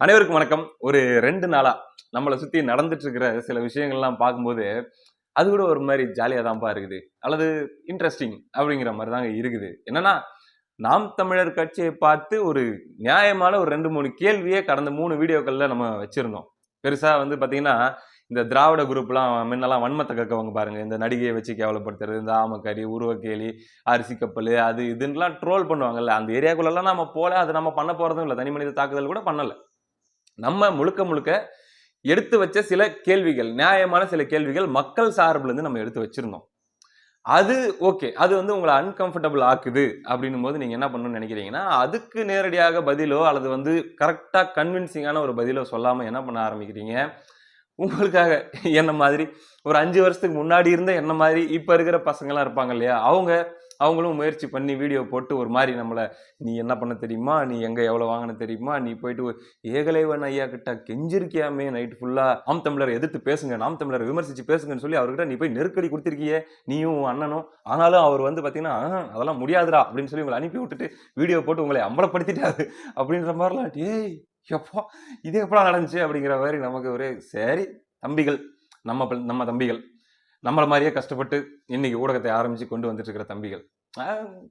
அனைவருக்கும் வணக்கம். ஒரு ரெண்டு நாளா நம்மளை சுத்தி நடந்துட்டு இருக்கிற சில விஷயங்கள்லாம் பார்க்கும்போது அது கூட ஒரு மாதிரி ஜாலியாக தான்ப்பா இருக்குது. அல்லது இன்ட்ரெஸ்டிங் அப்படிங்கிற மாதிரி தாங்க இருக்குது. என்னன்னா நாம் தமிழர் கட்சியை பார்த்து ஒரு நியாயமான ஒரு ரெண்டு மூணு கேள்வியே கடந்த மூணு வீடியோக்களில் நம்ம வச்சுருந்தோம். பெருசாக வந்து பார்த்தீங்கன்னா இந்த திராவிட குரூப்லாம் முன்னெல்லாம் வன்மத்தை கக்கவங்க பாருங்கள் இந்த நடிகையை வச்சு கேவலப்படுத்துறது இந்த ஆமக்கறி உருவக்கேலி அரிசி கப்பல் அது இதுன்னெலாம் ட்ரோல் பண்ணுவாங்கல்ல. அந்த ஏரியாக்குள்ளெல்லாம் நம்ம போல அது நம்ம பண்ண போகிறதும் இல்லை. தனி மனித தாக்குதல் கூட பண்ணலை. நம்ம முழுக்க முழுக்க எடுத்து வச்ச சில கேள்விகள் நியாயமான சில கேள்விகள் மக்கள் சார்பிலேருந்து நம்ம எடுத்து வச்சிருந்தோம். அது ஓகே. அது வந்து உங்களை அன்கம்ஃபர்டபுள் ஆக்குது அப்படின்னும் போது நீங்கள் என்ன பண்ணணும்னு நினைக்கிறீங்கன்னா அதுக்கு நேரடியாக பதிலோ அல்லது வந்து கரெக்டாக கன்வின்சிங்கான ஒரு பதிலோ சொல்லாமல் என்ன பண்ண ஆரம்பிக்கிறீங்க? உங்களுக்காக என்ன மாதிரி ஒரு அஞ்சு வருஷத்துக்கு முன்னாடி இருந்த என்ன மாதிரி இப்போ இருக்கிற பசங்களாம் இருப்பாங்க இல்லையா? அவங்க அவங்களும் முயற்சி பண்ணி வீடியோ போட்டு ஒரு மாதிரி நம்மளை நீ என்ன பண்ண தெரியுமா? நீ எங்கே எவ்வளோ வாங்கின தெரியுமா? நீ போயிட்டு ஏகலைவன் ஐயா கிட்ட கெஞ்சிருக்கியாமே நைட் ஃபுல்லாக நாம் தமிழர் எதிர்த்து பேசுங்க நாம் தமிழர் விமர்சித்து பேசுங்கன்னு சொல்லி அவர்கிட்ட நீ போய் நெருக்கடி கொடுத்துருக்கியே நீயும் அண்ணனும் ஆனாலும் அவர் வந்து பார்த்தீங்கன்னா அதெல்லாம் முடியாதுடா அப்படின்னு சொல்லி உங்களை அனுப்பி விட்டுட்டு வீடியோ போட்டு உங்களை அம்பலப்படுத்திட்டாரு அப்படின்ற மாதிரிலாம் ஏய் எப்போ இது எப்படா நடந்துச்சு? அப்படிங்கிற மாதிரி நமக்கு ஒரே சரி தம்பிகள் நம்ம நம்ம தம்பிகள் நம்மளை மாதிரியே கஷ்டப்பட்டு இன்னைக்கு ஊடகத்தை ஆரம்பிச்சு கொண்டு வந்துட்டு இருக்கிற தம்பிகள்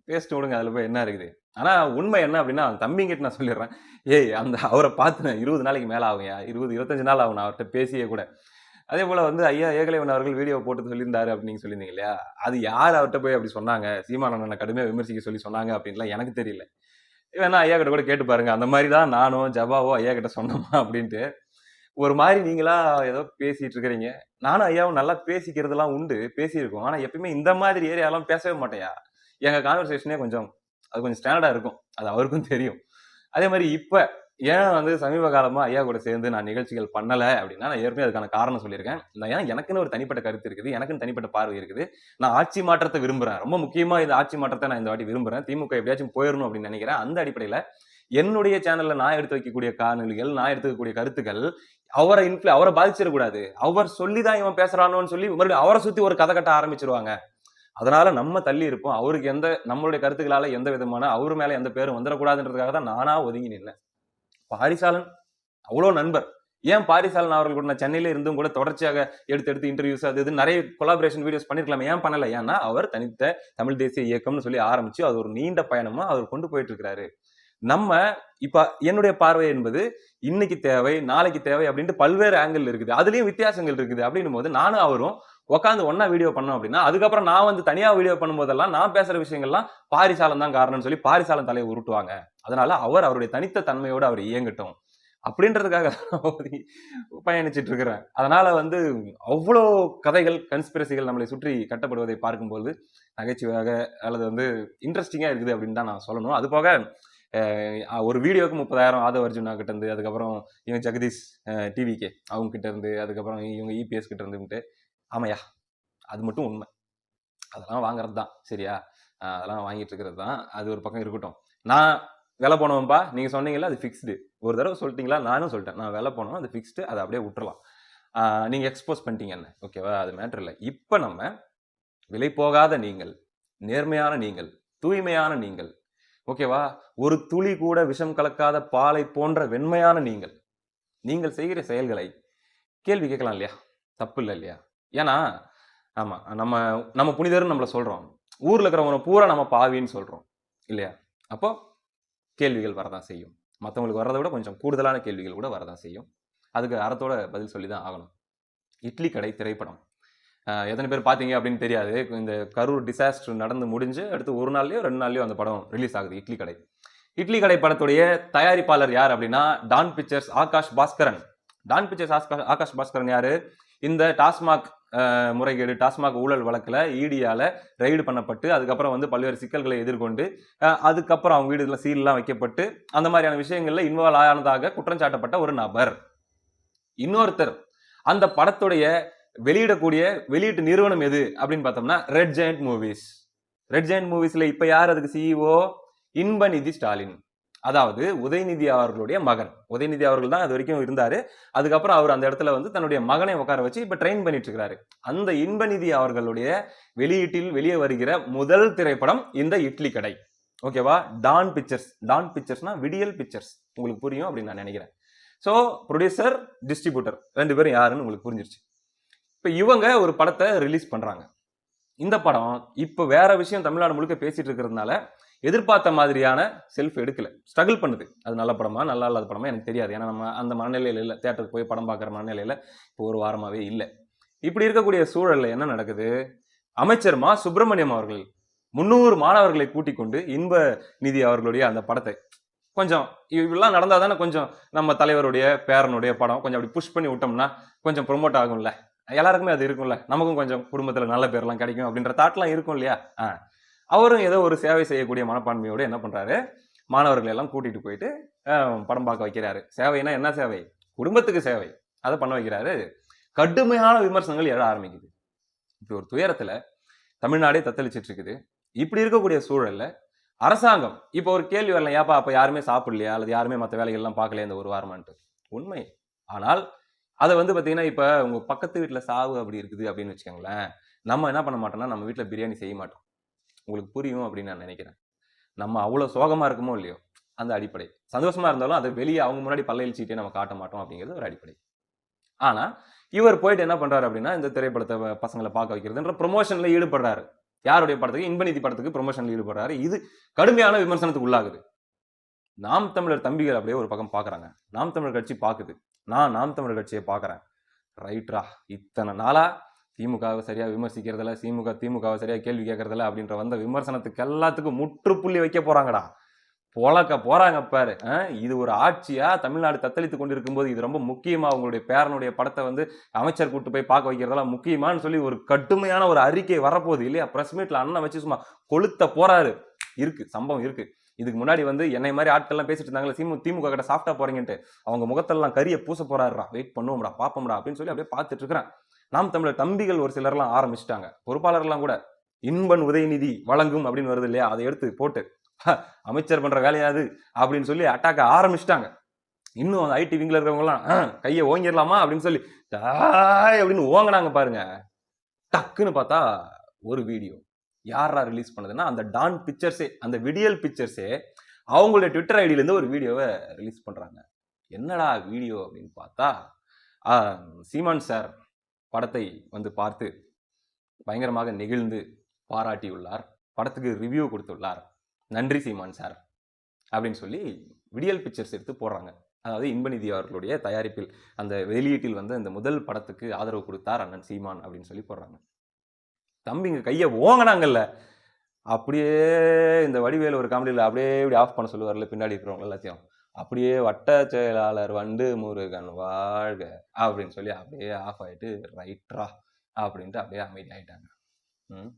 பேசிட்டு விடுங்க அதில் போய் என்ன இருக்குது? ஆனால் உண்மை என்ன அப்படின்னா அந்த தம்பிங்கிட்ட நான் சொல்லிடுறேன். ஏய் அந்த அவரை பார்த்து நான் இருபது நாளைக்கு மேலே ஆகும்யா? இருபது இருபத்தஞ்சு நாள் ஆகும் நான் அவர்கிட்ட பேசியே கூட. அதே போல் வந்து ஐயா ஏகலைவன் அவர்கள் வீடியோ போட்டு சொல்லியிருந்தாரு அப்படின்னு சொல்லியிருந்தீங்க இல்லையா? அது யார் அவர்கிட்ட போய் அப்படி சொன்னாங்க? சீமானண்ணனை கடுமையாக விமர்சிக்க சொல்லி சொன்னாங்க அப்படின்லாம் எனக்கு தெரியல. வேணா ஐயா கிட்ட கூட கேட்டு பாருங்க. அந்த மாதிரி தான் நானும் ஜபாவோ ஐயா கிட்ட சொன்னோமா அப்படின்ட்டு ஒரு மாதிரி நீங்களா ஏதோ பேசிட்டு இருக்கிறீங்க. நானும் ஐயாவும் நல்லா பேசிக்கிறதுலாம் உண்டு பேசியிருக்கோம். ஆனா எப்பயுமே இந்த மாதிரி ஏரியாலாம் பேசவே மாட்டேயா? எங்க கான்வர்சேஷனே கொஞ்சம் அது கொஞ்சம் ஸ்டாண்டர்டா இருக்கும். அது அவருக்கும் தெரியும். அதே மாதிரி இப்ப ஏன் வந்து சமீப காலமா ஐயா கூட சேர்ந்து நான் நிகழ்ச்சிகள் பண்ணல அப்படின்னா நான் ஏற்கனவே அதுக்கான காரணம் சொல்லியிருக்கேன். நான் ஏன்னா எனக்குன்னு ஒரு தனிப்பட்ட கருத்து இருக்குது எனக்குன்னு தனிப்பட்ட பார்வை இருக்குது. நான் ஆட்சி மாற்றத்தை விரும்புறேன். ரொம்ப முக்கியமா இந்த ஆட்சி மாற்றத்தை நான் இந்த வாட்டி விரும்புறேன். திமுக எப்படியாச்சும் போயிடணும் அப்படின்னு நினைக்கிறேன். அந்த அடிப்படையில என்னுடைய சேனல்ல நான் எடுத்து வைக்கக்கூடிய காணொலிகள் நான் எடுத்துக்கக்கூடிய கருத்துக்கள் அவரை இன்ஃப்ளு அவரை பாதிச்சிடக்கூடாது. அவர் சொல்லி தான் இவன் பேசுறானோன்னு சொல்லி மறுபடியும் அவரை சுத்தி ஒரு கதை கட்ட ஆரம்பிச்சிருவாங்க. அதனால நம்ம தள்ளி இருப்போம். அவருக்கு எந்த நம்மளுடைய கருத்துக்களால எந்த விதமான அவர் மேல எந்த பேரும் வந்துடக்கூடாதுன்றதுக்காக தான் நானா ஒதுங்கி நின்னேன். பாரிசாலன் அவ்வளோ நண்பர். ஏன் பாரிசாலன் அவர்கள் கூட நான் சென்னையில இருந்தும் கூட தொடர்ச்சியாக எடுத்து எடுத்து இன்டர்வியூஸ் அது இது நிறைய கொலாபரேஷன் வீடியோஸ் பண்ணிருக்கலாம். ஏன் பண்ணல? ஏன்னா அவர் தனித்த தமிழ் தேசிய இயக்கம்னு சொல்லி ஆரம்பிச்சு அது ஒரு நீண்ட பயணமா அவர் கொண்டு போயிட்டு இருக்கிறாரு. நம்ம இப்ப என்னுடைய பார்வை என்பது இன்னைக்கு தேவை நாளைக்கு தேவை அப்படின்ட்டு பல்வேறு ஆங்கிள் இருக்குது. அதுலயும் வித்தியாசங்கள் இருக்குது. அப்படின்னும் போது நானும் அவரும் உட்காந்து ஒன்னா வீடியோ பண்ணோம் அப்படின்னா அதுக்கப்புறம் நான் வந்து தனியா வீடியோ பண்ணும்போதெல்லாம் நான் பேசுற விஷயங்கள்லாம் பாரிசாலம் தான் காரணம்னு சொல்லி பாரிசாலம் தலையை உருட்டுவாங்க. அதனால அவர் அவருடைய தனித்த தன்மையோடு அவர் இயங்கட்டும். அப்படின்றதுக்காக நான் பயணிச்சிட்டு இருக்கிறேன். அதனால வந்து அவ்வளோ கதைகள் கன்ஸ்பிரசிகள் நம்மளை சுற்றி கட்டப்படுவதை பார்க்கும்போது நகைச்சுவையாக அல்லது வந்து இன்ட்ரெஸ்டிங்காக இருக்குது அப்படின்னு தான் நான் சொல்லணும். அது போக ஒரு வீடியோவுக்கு முப்பதாயிரம் ஆதவ அர்ஜுனா கிட்டேருந்து அதுக்கப்புறம் இவங்க ஜெகதீஷ் டிவிகே அவங்க கிட்டேருந்து அதுக்கப்புறம் இவங்க இபிஎஸ் கிட்ட இருந்துட்டு ஆமையா அது மட்டும் உண்மை. அதெல்லாம் வாங்குறது தான் சரியா அதெல்லாம் வாங்கிட்டு இருக்கிறது தான் அது ஒரு பக்கம் இருக்கட்டும். நான் வேலை போனவன்பா நீங்கள் சொன்னீங்களா அது ஃபிக்ஸ்டு ஒரு தடவை சொல்லிட்டீங்களா? நானும் சொல்லிட்டேன். நான் வேலை போனோம் அது ஃபிக்ஸ்டு அதை அப்படியே விட்டுறலாம். நீங்கள் எக்ஸ்போஸ் பண்ணிட்டீங்க என்ன? ஓகேவா அது மேட்ரு இல்லை. இப்போ நம்ம விலை போகாத நீங்கள் நேர்மையான நீங்கள் தூய்மையான நீங்கள் ஓகேவா? ஒரு துளி கூட விஷம் கலக்காத பாலை போன்ற வெண்மையான நீங்கள் நீங்கள் செய்கிற செயல்களை கேள்வி கேட்கலாம் இல்லையா? தப்பு இல்லை இல்லையா? ஏன்னா ஆமாம் நம்ம நம்ம புனிதர்னு நம்மளை சொல்கிறோம் ஊரில் இருக்கிறவங்க பூரா நம்ம பாவின்னு சொல்கிறோம் இல்லையா? அப்போ கேள்விகள் வரதான் செய்யும். மற்றவங்களுக்கு வர்றதை விட கொஞ்சம் கூடுதலான கேள்விகள் கூட வரதான் செய்யும். அதுக்கு அறத்தோட பதில் சொல்லி தான் ஆகணும். இட்லி கடை திரைப்படம். எத்தனை பேர் பார்த்தீங்க அப்படின்னு தெரியாது. இந்த கரூர் டிசாஸ்டர் நடந்து முடிஞ்சு அடுத்து ஒரு நாள்லயோ ரெண்டு நாள்லேயோ அந்த படம் ரிலீஸ் ஆகுது இட்லி கடை. இட்லி கடை படத்துடைய தயாரிப்பாளர் யார் அப்படின்னா Dawn Pictures Aakash Baskaran. Dawn Pictures Aakash Baskaran யாரு? இந்த டாஸ்மாக் முறைகேடு டாஸ்மாக் ஊழல் வழக்கில் ஈடியால் ரைடு பண்ணப்பட்டு அதுக்கப்புறம் வந்து பல்வேறு சிக்கல்களை எதிர்கொண்டு அதுக்கப்புறம் அவங்க வீடுல சீல்லாம் வைக்கப்பட்டு அந்த மாதிரியான விஷயங்களில் இன்வால்வ் ஆனதாக குற்றம் சாட்டப்பட்ட ஒரு நபர். இன்னொருத்தர் அந்த படத்துடைய வெளியிடக்கூடிய வெளியீட்டு நிறுவனம் எது அப்படின்னு பார்த்தோம்னா Red Giant Movies Red Giant மூவிஸ்ல இப்ப யார் அதுக்கு சிஇஓ இன்பநிதி ஸ்டாலின். அதாவது உதயநிதி அவர்களுடைய மகன். உதயநிதி அவர்கள் தான் அது வரைக்கும் இருந்தாரு. அதுக்கப்புறம் அவர் அந்த இடத்துல வந்து தன்னுடைய மகனை உட்கார வச்சு இப்ப ட்ரெயின் பண்ணிட்டு இருக்காரு அந்த இன்பநிதி அவர்களுடைய வெளியீட்டில் வெளியே வருகிற முதல் திரைப்படம் இந்த இட்லி கடை. ஓகேவா டான் பிக்சர்ஸ் டான் பிக்சர்ஸ்னா விடியல் பிக்சர்ஸ் உங்களுக்கு புரியும் அப்படின்னு நான் நினைக்கிறேன். ஸோ ப்ரொடியூசர் டிஸ்ட்ரிபியூட்டர் ரெண்டு பேரும் யாருன்னு உங்களுக்கு புரிஞ்சிருச்சு. இப்போ இவங்க ஒரு படத்தை ரிலீஸ் பண்ணுறாங்க இந்த படம் இப்போ வேற விஷயம் தமிழ்நாடு முழுக்க பேசிட்டு இருக்கிறதுனால எதிர்பார்த்த மாதிரியான செல்ஃப் எடுக்கல. ஸ்ட்ரகிள் பண்ணுது. அது நல்ல படமா நல்லா இல்லாத படமா எனக்கு தெரியாது. ஏன்னா நம்ம அந்த மனநிலையில் இல்லை. தேட்டருக்கு போய் படம் பார்க்குற மனநிலையில் இப்போ ஒரு வாரமாகவே இல்லை. இப்படி இருக்கக்கூடிய சூழலில் என்ன நடக்குது? அமைச்சர் மா. சுப்பிரமணியம் அவர்கள் முந்நூறு மாணவர்களை கூட்டிக் கொண்டு இன்ப நிதி அவர்களுடைய அந்த படத்தை கொஞ்சம் இப்படிலாம் நடந்தால் தானே கொஞ்சம் நம்ம தலைவருடைய பேரனுடைய படம் கொஞ்சம் அப்படி புஷ் பண்ணி விட்டோம்னா கொஞ்சம் ப்ரொமோட் ஆகும்ல. எல்லாருக்குமே அது இருக்கும்ல. நமக்கும் கொஞ்சம் குடும்பத்தில் நல்ல பேர்லாம் கிடைக்கும் அப்படின்ற தாட்லாம் இருக்கும் இல்லையா? ஆ. அவரும் ஏதோ ஒரு சேவை செய்யக்கூடிய மனப்பான்மையோடு என்ன பண்ணுறாரு மாணவர்களை எல்லாம் கூட்டிகிட்டு போயிட்டு படம் பார்க்க வைக்கிறாரு. சேவைனா என்ன சேவை? குடும்பத்துக்கு சேவை. அதை பண்ண வைக்கிறாரு. கடுமையான விமர்சனங்கள் எழ ஆரம்பிக்குது. இப்படி ஒரு துயரத்தில் தமிழ்நாடே தத்தளிச்சிட்டு இருக்குது. இப்படி இருக்கக்கூடிய சூழல்ல அரசாங்கம் இப்போ ஒரு கேள்வி வரலாம் ஏப்பா அப்போ யாருமே சாப்பிடலையா? அல்லது யாருமே மற்ற வேலைகள்லாம் பார்க்கலையா? இந்த ஒரு வாரமான்ட்டு. உண்மை. ஆனால் அதை வந்து பார்த்தீங்கன்னா இப்போ உங்கள் பக்கத்து வீட்டில் சாவு அப்படி இருக்குது அப்படின்னு வச்சுக்கோங்களேன் நம்ம என்ன பண்ண மாட்டோம்னா நம்ம வீட்டில் பிரியாணி செய்ய மாட்டோம். உங்களுக்கு புரியும் அப்படின்னு நான் நினைக்கிறேன். நம்ம அவ்வளோ சோகமாக இருக்குமோ இல்லையோ அந்த அடிப்படை. சந்தோஷமாக இருந்தாலும் அதை வெளியே அவங்க முன்னாடி பல்லையில் நம்ம காட்ட மாட்டோம் அப்படிங்கிறது ஒரு அடிப்படை. ஆனால் இவர் போயிட்டு என்ன பண்ணுறாரு அப்படின்னா இந்த திரைப்படத்தை பசங்களை பார்க்க வைக்கிறதுன்ற ப்ரொமோஷனில் ஈடுபடுறாரு. யாருடைய படத்துக்கு? இன்பநிதி படத்துக்கு ப்ரொமோஷனில் ஈடுபடுறாரு. இது கடுமையான விமர்சனத்துக்கு உள்ளாகுது. நாம் தமிழர் தம்பிகள் அப்படியே ஒரு பக்கம் பார்க்குறாங்க நாம் தமிழர் கட்சி பார்க்குது நான் நாம் தமிழர் கட்சியை பார்க்குறேன். ரைட்ரா இத்தனை நாளாக திமுகவை சரியாக விமர்சிக்கிறதில்ல திமுக திமுகவை சரியாக கேள்வி கேட்கறதில்ல அப்படின்ற வந்த விமர்சனத்துக்கு எல்லாத்துக்கும் முற்றுப்புள்ளி வைக்க போகிறாங்கடா பொழக்க போகிறாங்க பாரு. இது ஒரு ஆட்சியாக தமிழ்நாடு தத்தளித்து கொண்டிருக்கும் போது இது ரொம்ப முக்கியமாக அவங்களுடைய பேரனுடைய படத்தை வந்து அமைச்சர் கூட்டு போய் பார்க்க வைக்கிறதெல்லாம் முக்கியமான்னு சொல்லி ஒரு கடுமையான ஒரு அறிக்கை வரப்போகுது இல்லையா? ப்ரெஸ் மீட்டில் அண்ணன் வச்சு சும்மா கொளுத்த போகிறாரு இருக்குது சம்பவம் இருக்குது இதுக்கு முன்னாடி வந்து என்னை மாதிரி ஆட்கள்லாம் பேசிட்டு இருந்தாங்களே திமுக திமுக கிட்ட சாஃப்டா போறீங்கன்ட்டு. அவங்க முகத்தெல்லாம் கரிய பூச போறாருடா வெயிட் பண்ணுவோம்டா பாப்போம்டா அப்படின்னு சொல்லி அப்படியே பார்த்துட்டு இருக்கிறேன். நாம் தமிழர் தம்பிகள் ஒரு சிலர்லாம் ஆரம்பிச்சிட்டாங்க. பொறுப்பாளர்லாம் கூட இன்பன் உதயநிதி வழங்கும் அப்படின்னு வருது இல்லையா? அதை எடுத்து போட்டு அமைச்சர் பண்ற வேலையாது அப்படின்னு சொல்லி அட்டாக்க ஆரம்பிச்சிட்டாங்க. இன்னும் அந்த ஐடி விங்ல இருக்கிறவங்கலாம் கையை ஓங்கிடலாமா? அப்படின்னு சொல்லி அப்படின்னு ஓங்கினாங்க பாருங்க. டக்குன்னு பார்த்தா ஒரு வீடியோ யாரா ரிலீஸ் பண்ணதுன்னா அந்த டான் பிக்சர்ஸே அந்த விடியல் பிக்சர்ஸே அவங்களுடைய ட்விட்டர் ஐடியிலேருந்து ஒரு வீடியோவை ரிலீஸ் பண்ணுறாங்க என்னடா வீடியோ அப்படின்னு பார்த்தா சீமான் சார் படத்தை வந்து பார்த்து பயங்கரமாக நெகிழ்ந்து பாராட்டியுள்ளார். படத்துக்கு ரிவ்யூ கொடுத்துள்ளார். நன்றி சீமான் சார் அப்படின்னு சொல்லி விடியல் பிக்சர்ஸ் எடுத்து போடுறாங்க. அதாவது இன்பநிதி அவர்களுடைய தயாரிப்பில் அந்த வெளியீட்டில் வந்து அந்த முதல் படத்துக்கு ஆதரவு கொடுத்தார் அண்ணன் சீமான் அப்படின்னு சொல்லி போடுறாங்க. தம்பிங்க கையை ஓங்கினாங்கல்ல. அப்படியே இந்த வடிவேல் ஒரு காமெடியில் அப்படியே இப்படி ஆஃப் பண்ண சொல்லுவார்ல பின்னாடி இருக்கிறவங்க எல்லாத்தையும். அப்படியே வட்ட செயலாளர் வண்டு முருகன் வாழ்க அப்படின்னு சொல்லி அப்படியே ஆஃப் ஆயிட்டு ரைட்ரா அப்படின்ட்டு அப்படியே அமைதி ஆகிட்டாங்க ம்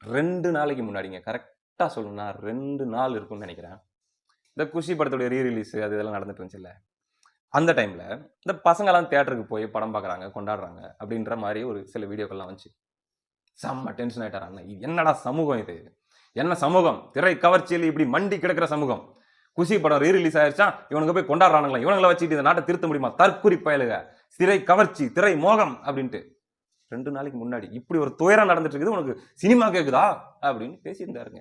ரெண்டு நாளைக்கு முன்னாடிங்க கரெக்டாக சொல்லணும்னா ரெண்டு நாள் இருக்கும்னு நினைக்கிறேன். இந்த குஷி படத்துடைய ரீ ரிலீஸ் அது இதெல்லாம் நடந்துட்டு இருந்துச்சுல்ல. அந்த டைமில் இந்த பசங்கெல்லாம் தேட்டருக்கு போய் படம் பார்க்குறாங்க கொண்டாடுறாங்க அப்படின்ற மாதிரி ஒரு சில வீடியோக்கள்லாம் வந்துச்சு செம்ம டென்ஷன் ஆகிட்டாரு அண்ணன். இது என்னடா சமூகம் இது? என்ன சமூகம்? திரை கவர்ச்சியில் இப்படி மண்டி கிடக்கிற சமூகம். குஷி படம் ரீ ரிலீஸ் ஆயிடுச்சா இவனுக்கு போய் கொண்டாடுறானுங்களா? இவனுங்களை வச்சுட்டு இந்த நாட்டை திருத்த முடியுமா? தற்குறி பயலுக. திரை கவர்ச்சி திரை மோகம் அப்படின்ட்டு. ரெண்டு நாளைக்கு முன்னாடி இப்படி ஒரு துயரம் நடந்துட்டு இருக்குது உனக்கு சினிமா கேட்குதா அப்படின்னு பேசியிருந்தாருங்க.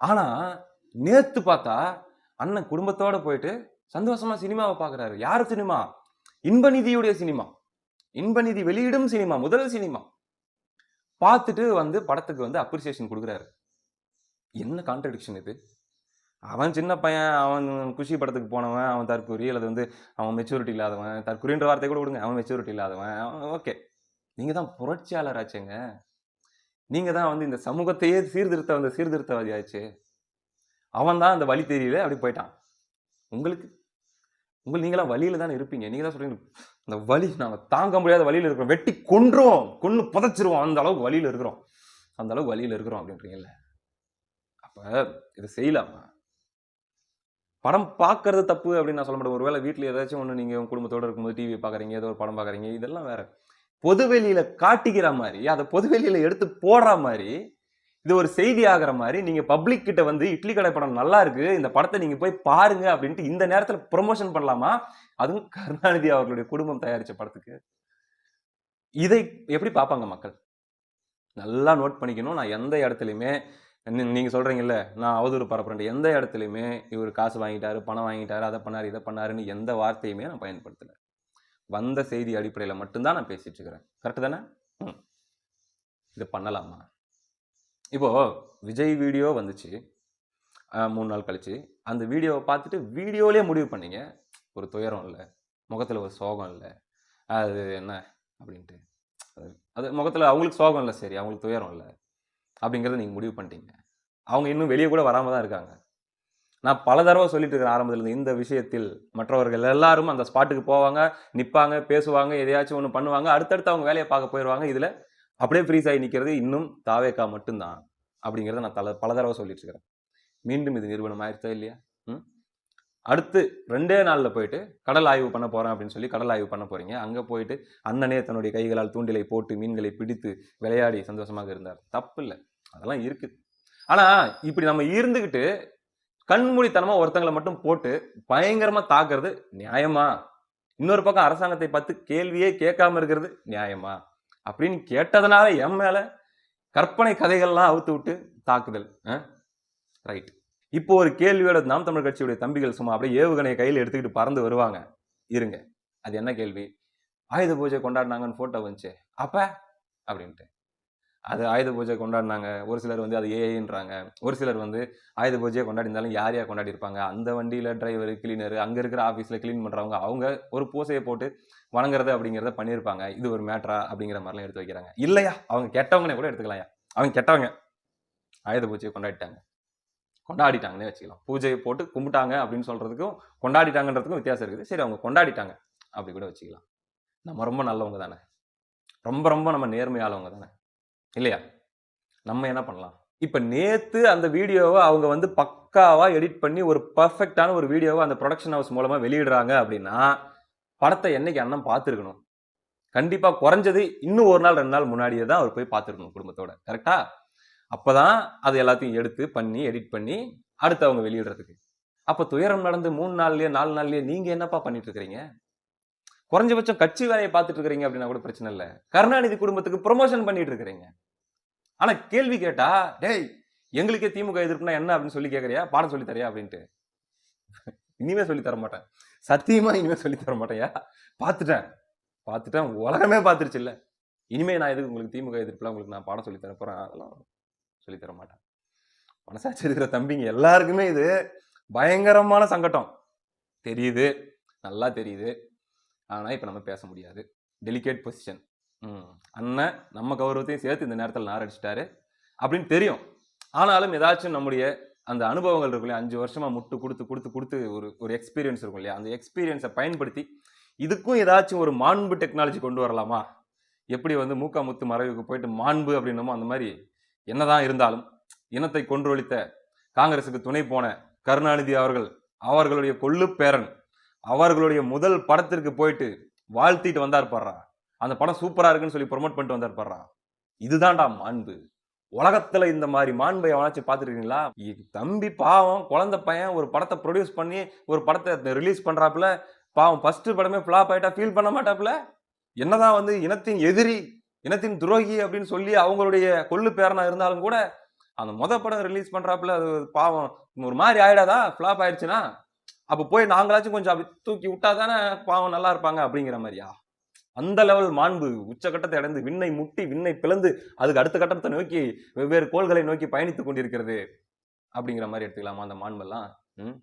ஆனால் நேற்று பார்த்தா அண்ணன் குடும்பத்தோடு போயிட்டு சந்தோஷமா சினிமாவை பார்க்குறாரு. யார் சினிமா? இன்பநிதியுடைய சினிமா. இன்பநிதி வெளியிடும் சினிமா முதல் சினிமா. பார்த்துட்டு வந்து படத்துக்கு வந்து அப்ரிசியேஷன் கொடுக்குறாரு. என்ன கான்ட்ரடிக்ஷன் இது? அவன் சின்ன பையன் அவன் குஷி படத்துக்கு போனவன் அவன் தற்கூரி அல்லது வந்து அவன் மெச்சூரிட்டி இல்லாதவன் தற்கூரின்ற வார்த்தை கூட கொடுங்க அவன் மெச்சூரிட்டி இல்லாதவன் ஓகே நீங்கள் தான் புரட்சியாளர் ஆச்சுங்க. நீங்கள் தான் வந்து இந்த சமூகத்தையே சீர்திருத்த வந்த சீர்திருத்தவாதி ஆச்சு. அவன் தான் அந்த வழி தெரியல அப்படி போயிட்டான். உங்களுக்கு உங்கள் நீங்களாம் வழியில தானே இருப்பீங்க. நீங்கள் தான் சொல்கிறீங்க அந்த வழி நாங்கள் தாங்க முடியாத வழியில் இருக்கிறோம். வெட்டி கொன்றுவோம் கொன்று புதைச்சிருவோம். அந்த அளவுக்கு வழியில் இருக்கிறோம். அந்த அளவுக்கு வழியில் இருக்கிறோம் அப்படின்றீங்கல்ல. அப்போ இதை செய்யலாமா? படம் பார்க்கறது தப்பு அப்படின்னு நான் சொல்ல மாட்டேன். ஒருவேளை வீட்டில் ஏதாச்சும் ஒன்று நீங்கள் உங்கள் குடும்பத்தோடு இருக்கும்போது டிவி பார்க்குறீங்க ஏதோ ஒரு படம் பார்க்குறீங்க இதெல்லாம் வேறு. பொதுவெளியில் காட்டிக்கிற மாதிரி அதை பொதுவெளியில் எடுத்து போடுற மாதிரி இது ஒரு செய்தி ஆகிற மாதிரி நீங்கள் பப்ளிக் கிட்ட வந்து இட்லி கடை படம் நல்லா இருக்கு இந்த படத்தை நீங்கள் போய் பாருங்க அப்படின்ட்டு இந்த நேரத்தில் ப்ரொமோஷன் பண்ணலாமா? அதுவும் கருணாநிதி அவர்களுடைய குடும்பம் தயாரித்த படத்துக்கு. இதை எப்படி பார்ப்பாங்க மக்கள்? நல்லா நோட் பண்ணிக்கணும். நான் எந்த இடத்துலையுமே நீங்கள் சொல்கிறீங்கல்ல நான் அவதூறு பரப்புறேன் எந்த இடத்துலையுமே இவர் காசு வாங்கிட்டாரு பணம் வாங்கிட்டாரு அதை பண்ணாரு இதை பண்ணாருன்னு எந்த வார்த்தையுமே நான் பயன்படுத்தலை. வந்த செய்தி அடிப்படையில் மட்டும்தான் நான் பேசிகிட்டு இருக்கிறேன். கரெக்டு தானே? ம். இது பண்ணலாமா? இப்போது விஜய் வீடியோ வந்துச்சு. மூணு நாள் கழிச்சு. அந்த வீடியோவை பார்த்துட்டு வீடியோவிலே முடிவு பண்ணீங்க. ஒரு துயரம் இல்லை. முகத்தில் ஒரு சோகம் இல்லை. அது என்ன அப்படின்ட்டு. அது- அது முகத்தில் அவங்களுக்கு சோகம் இல்லை. சரி அவங்களுக்கு துயரம் இல்லை. அப்படிங்கிறத நீங்கள் முடிவு பண்ணிட்டீங்க. அவங்க இன்னும் வெளியே கூட வராமல் தான் இருக்காங்க. நான் பல தடவை சொல்லிட்டு இருக்கிறேன் ஆரம்பத்தில் இந்த விஷயத்தில். மற்றவர்கள் எல்லாரும் அந்த ஸ்பாட்டுக்கு போவாங்க நிற்பாங்க பேசுவாங்க எதையாச்சும் ஒன்று பண்ணுவாங்க அடுத்தடுத்து அவங்க வேலையை பார்க்க போயிடுவாங்க இதில் அப்படியே ஃப்ரீஸ் ஆகி நிற்கிறது இன்னும் தாவேக்கா மட்டும்தான் அப்படிங்கிறத நான் தல பல தடவை சொல்லிட்டு இருக்கிறேன். மீண்டும் இது நிறுவனம் ஆயிடுச்சா இல்லையா? ம்? அடுத்து ரெண்டே நாளில் போயிட்டு கடல் ஆய்வு பண்ண போகிறேன் அப்படின்னு சொல்லி கடல் ஆய்வு பண்ண போகிறீங்க அங்கே போயிட்டு அண்ணனே தன்னுடைய கைகளால் தூண்டிலை போட்டு மீன்களை பிடித்து விளையாடி சந்தோஷமாக இருந்தார். தப்பு இல்லை. அதெல்லாம் இருக்குது. ஆனால் இப்படி நம்ம இருந்துக்கிட்டு கண்மூடித்தனமாக ஒருத்தங்களை மட்டும் போட்டு பயங்கரமாக தாக்குறது நியாயமா? இன்னொரு பக்கம் அரசாங்கத்தை பார்த்து கேள்வியே கேட்காம இருக்கிறது நியாயமா? அப்படின்னு கேட்டதுனால என் மேலே கற்பனை கதைகள்லாம் அவுத்து விட்டு தாக்குதல். ரைட் இப்போ ஒரு கேள்வியோட நாம் தமிழ் கட்சியுடைய தம்பிகள் சும்மா அப்படியே ஏவுகணையை கையில் எடுத்துக்கிட்டு பறந்து வருவாங்க. இருங்க. அது என்ன கேள்வி? ஆயுத பூஜை கொண்டாடினாங்கன்னு ஃபோட்டோ வந்துச்சு. அப்போ? அப்படின்ட்டு. அது ஆயுத பூஜை கொண்டாடினாங்க. ஒரு சிலர் வந்து அது ஏஐன்றாங்க ஒரு சிலர் வந்து ஆயுத பூஜையை கொண்டாடி இருந்தாலும் யார் யார் கொண்டாடி இருப்பாங்க அந்த வண்டியில் டிரைவர் கிளீனர் அங்கே இருக்கிற ஆஃபீஸில் க்ளீன் பண்ணுறவங்க அவங்க ஒரு பூசையை போட்டு வணங்குறது அப்படிங்கிறத பண்ணியிருப்பாங்க. இது ஒரு மேட்ரா அப்படிங்கிற மாதிரிலாம் எடுத்து வைக்கிறாங்க. இல்லையா? அவங்க கெட்டவங்கனே கூட எடுத்துக்கலாம்யா. அவங்க கெட்டவங்க. ஆயுத பூஜையை கொண்டாடிட்டாங்க. கொண்டாடிட்டாங்கன்னே வச்சுக்கலாம். பூஜையை போட்டு கும்பிட்டாங்க அப்படின்னு சொல்கிறதுக்கும் கொண்டாடிட்டாங்கன்றதுக்கும் வித்தியாசம் இருக்குது. சரி அவங்க கொண்டாடிட்டாங்க. அப்படி கூட வச்சுக்கலாம். நம்ம ரொம்ப நல்லவங்க தானே. ரொம்ப ரொம்ப நம்ம நேர்மையாளவங்க தானே. இல்லையா? நம்ம என்ன பண்ணலாம்? இப்போ நேற்று அந்த வீடியோவை அவங்க வந்து பக்காவாக எடிட் பண்ணி ஒரு பர்ஃபெக்டான ஒரு வீடியோவை அந்த ப்ரொடக்ஷன் ஹவுஸ் மூலமாக வெளியிடுறாங்க அப்படின்னா படத்தை என்னைக்கு அண்ணன் பார்த்துருக்கணும்? கண்டிப்பா குறைஞ்சது இன்னும் ஒரு நாள் ரெண்டு நாள் முன்னாடியே தான் அவர் போய் பார்த்துருக்கணும் குடும்பத்தோட. கரெக்டா அப்பதான் அது எல்லாத்தையும் எடுத்து பண்ணி எடிட் பண்ணி அடுத்து அவங்க வெளியிடுறதுக்கு. அப்ப துயரம் நடந்து மூணு நாள்லயே நாலு நாள்லயே நீங்க என்னப்பா பண்ணிட்டு இருக்கிறீங்க குறைஞ்சபட்சம் கட்சி வேலையை பார்த்துட்டு இருக்கிறீங்க அப்படின்னா கூட பிரச்சனை இல்லை. கருணாநிதி குடும்பத்துக்கு ப்ரொமோஷன் பண்ணிட்டு இருக்கிறீங்க ஆனா கேள்வி கேட்டா டேய் எங்களுக்கே திமுக எதிர்ப்புனா என்ன? அப்படின்னு சொல்லி கேட்குறியா பாடம் சொல்லி தரியா? அப்படின்ட்டு. இனிமே சொல்லி தர மாட்டேன் சத்தியமா இனிமேல் சொல்லி தர மாட்டேயா? பார்த்துட்டேன் பார்த்துட்டேன் உலகமே பார்த்துருச்சு இல்லை. இனிமே நான் எதுக்கு உங்களுக்கு திமுக எதிர்ப்புலாம் உங்களுக்கு நான் பாடம் சொல்லி தர போறேன்? அதெல்லாம் சொல்லி தர மாட்டேன். மனசாட்சி இருக்கிற தம்பிங்க எல்லாருக்குமே இது பயங்கரமான சங்கடம். தெரியுது. நல்லா தெரியுது. ஆனால் இப்போ நம்ம பேச முடியாது. டெலிகேட் பொசிஷன் அண்ணன் நம்ம கௌரவத்தையும் சேர்த்து இந்த நேரத்தில் நார் அடிச்சிட்டாரு அப்படின்னு தெரியும். ஆனாலும் ஏதாச்சும் நம்முடைய அந்த அனுபவங்கள் இருக்கும் இல்லையா? அஞ்சு வருஷமாக முட்டு கொடுத்து கொடுத்து கொடுத்து ஒரு ஒரு எக்ஸ்பீரியன்ஸ் இருக்கும் இல்லையா? அந்த எக்ஸ்பீரியன்ஸை பயன்படுத்தி இதுக்கும் ஏதாச்சும் ஒரு மாண்பு டெக்னாலஜி கொண்டு வரலாமா? எப்படி வந்து மூக்கா முத்து மறைவுக்கு போயிட்டு மாண்பு அப்படின்னமோ அந்த மாதிரி என்னதான் இருந்தாலும் இனத்தை கொன்றொழித்த காங்கிரசுக்கு துணை போன கருணாநிதி அவர்கள் அவர்களுடைய கொள்ளு பேரன் அவர்களுடைய முதல் படத்திற்கு போயிட்டு வாழ்த்திட்டு வந்தார் பாடுறா அந்த படம் சூப்பராக இருக்குன்னு சொல்லி ப்ரொமோட் பண்ணிட்டு வந்தார் பாடுறா இதுதான்டா மாண்பு. உலகத்துல இந்த மாதிரி மாண்பை எவனாச்சும் பார்த்துருக்கீங்களா? தம்பி பாவம் குழந்தை பையன் ஒரு படத்தை ப்ரொடியூஸ் பண்ணி ஒரு படத்தை ரிலீஸ் பண்றாப்புல பாவம் ஃபர்ஸ்ட் படமே ஃபிளாப் ஆயிட்டா ஃபீல் பண்ண மாட்டாப்புல? என்னதான் வந்து இனத்தின் எதிரி இனத்தின் துரோகி அப்படின்னு சொல்லி அவங்களுடைய கொள்ளு பேரனா இருந்தாலும் கூட அந்த மொத படம் ரிலீஸ் பண்றாப்புல அது பாவம் ஒரு மாதிரி ஆயிடாதா? ஃபிளாப் ஆயிடுச்சுன்னா? அப்போ போய் நாங்களாச்சும் கொஞ்சம் அப்படி தூக்கி விட்டா தானே பாவம் நல்லா இருப்பாங்க அப்படிங்கிற மாதிரியா? அந்த லெவல் மாண்பு உச்சகட்டத்தை அடைந்து விண்ணை முட்டி விண்ணை பிளந்து அதுக்கு அடுத்த கட்டத்தை நோக்கி வெவ்வேறு கோள்களை நோக்கி பயணித்துக் கொண்டிருக்கிறது. அப்படிங்கிற மாதிரி எடுத்துக்கலாமா அந்த மாண்பெல்லாம்? ம்?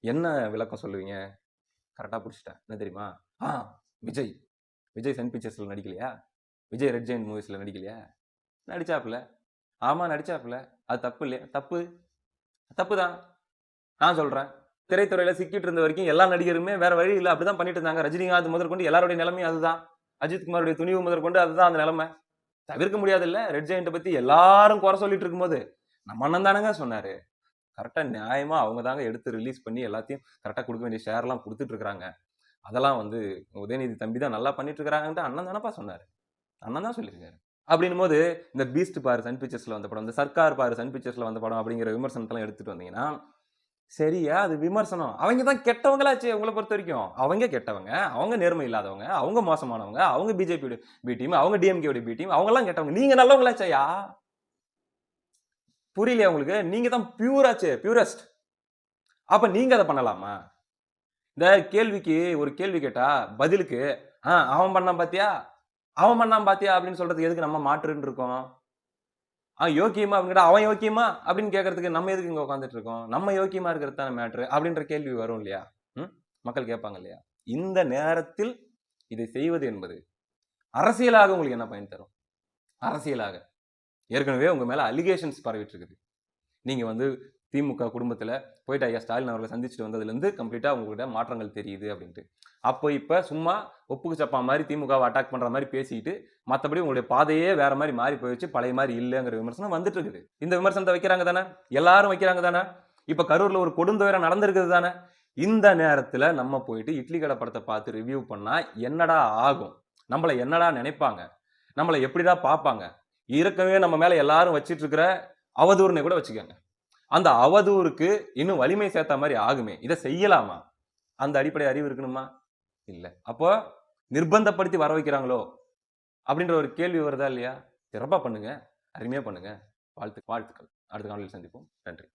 என்ன விளக்கம் சொல்லுவீங்க? கரெக்டாக பிடிச்சிட்டேன். என்ன தெரியுமா? ஆ விஜய். விஜய் சன் பிக்சர்ஸில் நடிக்கலையா? விஜய் ரெட் ஜெயின் மூவிஸில் நடிக்கலையா? நடிச்சாப்புல. ஆமாம் நடிச்சாப்புல. அது தப்பு இல்லையா? தப்பு. தப்பு தான் நான் சொல்கிறேன் திரைத்துறையில் சிக்கிட்டு இருந்த வரைக்கும் எல்லா நடிகருமே வேற வழி இல்லை. அப்படிதான் பண்ணிட்டு இருந்தாங்க. ரஜினிகாந்த் முதற்கொண்டு எல்லாருடைய நிலைமையும் அதுதான். அஜித் குமாருடைய துணிவு முதற்கொண்டு அதுதான் அந்த நிலைமை. தவிர்க்க முடியாது இல்லை ரெட் ஜெயிண்ட்டை பத்தி எல்லாரும் குறை சொல்லிட்டு இருக்கும்போது நம்ம அண்ணன் தானங்க சொன்னாரு. கரெக்டாக நியாயமாக அவங்க தாங்க எடுத்து ரிலீஸ் பண்ணி எல்லாத்தையும் கரெக்டாக கொடுக்க வேண்டிய ஷேர்லாம் கொடுத்துட்டு இருக்கிறாங்க. அதெல்லாம் வந்து உதயநிதி தம்பி தான் நல்லா பண்ணிட்டு இருக்கிறாங்கன்ட்டு அண்ணன் தானப்பா சொன்னார். அண்ணன் தான் சொல்லியிருக்காரு. அப்படின்னும் போது இந்த பீஸ்ட் பாரு சன் பிக்சர்ஸில் வந்த படம் இந்த சர்க்கார் பாரு சன் பிக்சர்ஸில் வந்த படம் அப்படிங்கிற விமர்சனத்தெல்லாம் எடுத்துகிட்டு வந்தீங்கன்னா சரியா? அது விமர்சனம். அவங்க தான் கெட்டவங்களாச்சு உங்களை பொறுத்த வரைக்கும். அவங்க கெட்டவங்க அவங்க நேர்மை இல்லாதவங்க அவங்க மோசமானவங்க அவங்க பிஜேபியோட பி டீம் அவங்க டிஎம்கேயோட பி டீம் அவங்கெல்லாம் கெட்டவங்க. நீங்க நல்லவங்களாச்சையா? புரியலையா உங்களுக்கு? நீங்க தான் பியூராச்சு பியூரஸ்ட் அப்ப நீங்க அதை பண்ணலாமா? இந்த கேள்விக்கு ஒரு கேள்வி கேட்டா பதிலுக்கு ஆ அவன் பண்ணான் பாத்தியா? அவன் பண்ணான் பாத்தியா? அப்படின்னு சொல்றதுக்கு எதுக்கு நம்ம மாற்றுன்னு இருக்கோம்? ஆ யோக்கியமா அப்படிங்கிட்ட அவன் யோக்கியமா? அப்படின்னு கேட்கறதுக்கு நம்ம எதுக்கு இங்கே உட்காந்துட்டு இருக்கோம் நம்ம யோக்கியமா இருக்கிறது தானே மேட்ரு அப்படின்ற கேள்வி வரும் இல்லையா? ம்? மக்கள் கேட்பாங்க இல்லையா? இந்த நேரத்தில் இதை செய்வது என்பது அரசியலாக உங்களுக்கு என்ன பயன் தரும்? அரசியலாக. ஏற்கனவே உங்கள் மேலே அலிகேஷன்ஸ் பரவிட்டு இருக்குது. நீங்கள் வந்து திமுக குடும்பத்தில் போயிட்டு ஐயா ஸ்டாலின் அவர்களை சந்திச்சுட்டு வந்ததுலேருந்து கம்ப்ளீட்டாக உங்கள்கிட்ட மாற்றங்கள் தெரியுது அப்படின்ட்டு. அப்போ இப்போ சும்மா ஒப்புக்கு சப்பா மாதிரி திமுகவை அட்டாக் பண்ணுற மாதிரி பேசிக்கிட்டு மற்றபடி உங்களுடைய பாதையே வேறு மாதிரி மாறி போயிடுச்சு பழைய மாதிரி இல்லைங்கிற விமர்சனம் வந்துட்டு இருக்குது. இந்த விமர்சனத்தை வைக்கிறாங்க தானே? எல்லாரும் வைக்கிறாங்க தானே? இப்போ கரூரில் ஒரு கொடுந்தவரை நடந்திருக்குது தானே? இந்த நேரத்தில் நம்ம போயிட்டு இட்லி கடை படத்தை பார்த்து ரிவ்யூ பண்ணால் என்னடா ஆகும்? நம்மளை என்னடா நினைப்பாங்க? நம்மளை எப்படிடா பார்ப்பாங்க? இருக்கவே நம்ம மேலே எல்லாரும் வச்சிட்டு இருக்கிற அவதூறுனை கூட வச்சுக்கோங்க. அந்த அவதூறுக்கு இன்னும் வலிமை சேர்த்த மாதிரி ஆகுமே? இதை செய்யலாமா? அந்த அடிப்படை அறிவு இருக்கணுமா? இல்லை. அப்போ நிர்பந்தப்படுத்தி வர வைக்கிறாங்களோ? அப்படின்ற ஒரு கேள்வி வருதா இல்லையா? சிறப்பாக பண்ணுங்க. அருமையாக பண்ணுங்க. வாழ்த்து வாழ்த்துக்கள். அடுத்த காலையில் சந்திப்போம். நன்றி.